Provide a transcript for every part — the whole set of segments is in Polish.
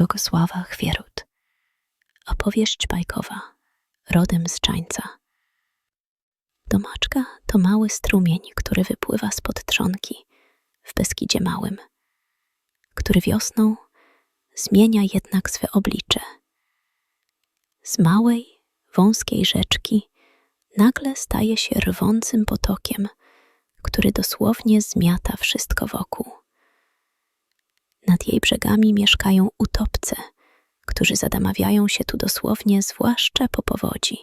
Bogosława Chwierut. Opowieść bajkowa, rodem z Czańca. Domaczka to mały strumień, który wypływa spod trzonki w Beskidzie Małym, który wiosną zmienia jednak swe oblicze. Z małej, wąskiej rzeczki nagle staje się rwącym potokiem, który dosłownie zmiata wszystko wokół. Nad jej brzegami mieszkają utopce, którzy zadamawiają się tu dosłownie zwłaszcza po powodzi,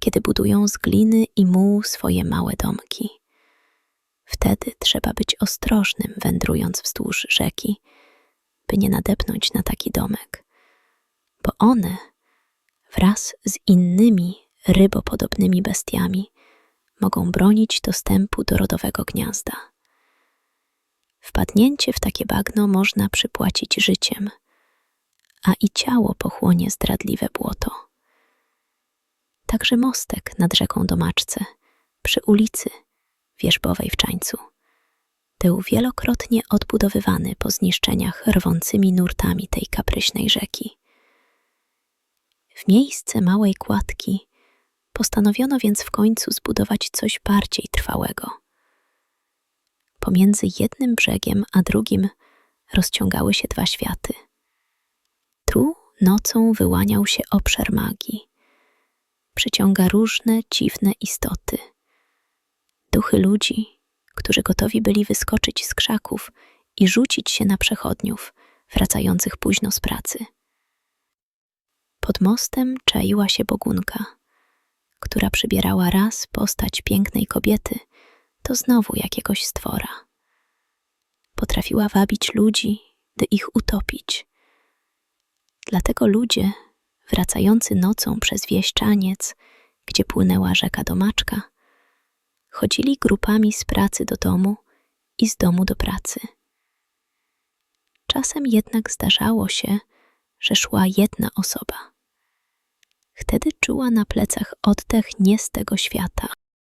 kiedy budują z gliny i mułu swoje małe domki. Wtedy trzeba być ostrożnym, wędrując wzdłuż rzeki, by nie nadepnąć na taki domek, bo one wraz z innymi rybopodobnymi bestiami mogą bronić dostępu do rodowego gniazda. Wpadnięcie w takie bagno można przypłacić życiem, a i ciało pochłonie zdradliwe błoto. Także mostek nad rzeką Domaczce, przy ulicy Wierzbowej w Czańcu, był wielokrotnie odbudowywany po zniszczeniach rwącymi nurtami tej kapryśnej rzeki. W miejsce małej kładki postanowiono więc w końcu zbudować coś bardziej trwałego – Pomiędzy jednym brzegiem a drugim rozciągały się dwa światy. Tu nocą wyłaniał się obszar magii. Przyciąga różne dziwne istoty. Duchy ludzi, którzy gotowi byli wyskoczyć z krzaków i rzucić się na przechodniów, wracających późno z pracy. Pod mostem czaiła się bogunka, która przybierała raz postać pięknej kobiety – to znowu jakiegoś stwora. Potrafiła wabić ludzi, by ich utopić. Dlatego ludzie, wracający nocą przez wieścianiec, gdzie płynęła rzeka Domaczka, chodzili grupami z pracy do domu i z domu do pracy. Czasem jednak zdarzało się, że szła jedna osoba. Wtedy czuła na plecach oddech nie z tego świata,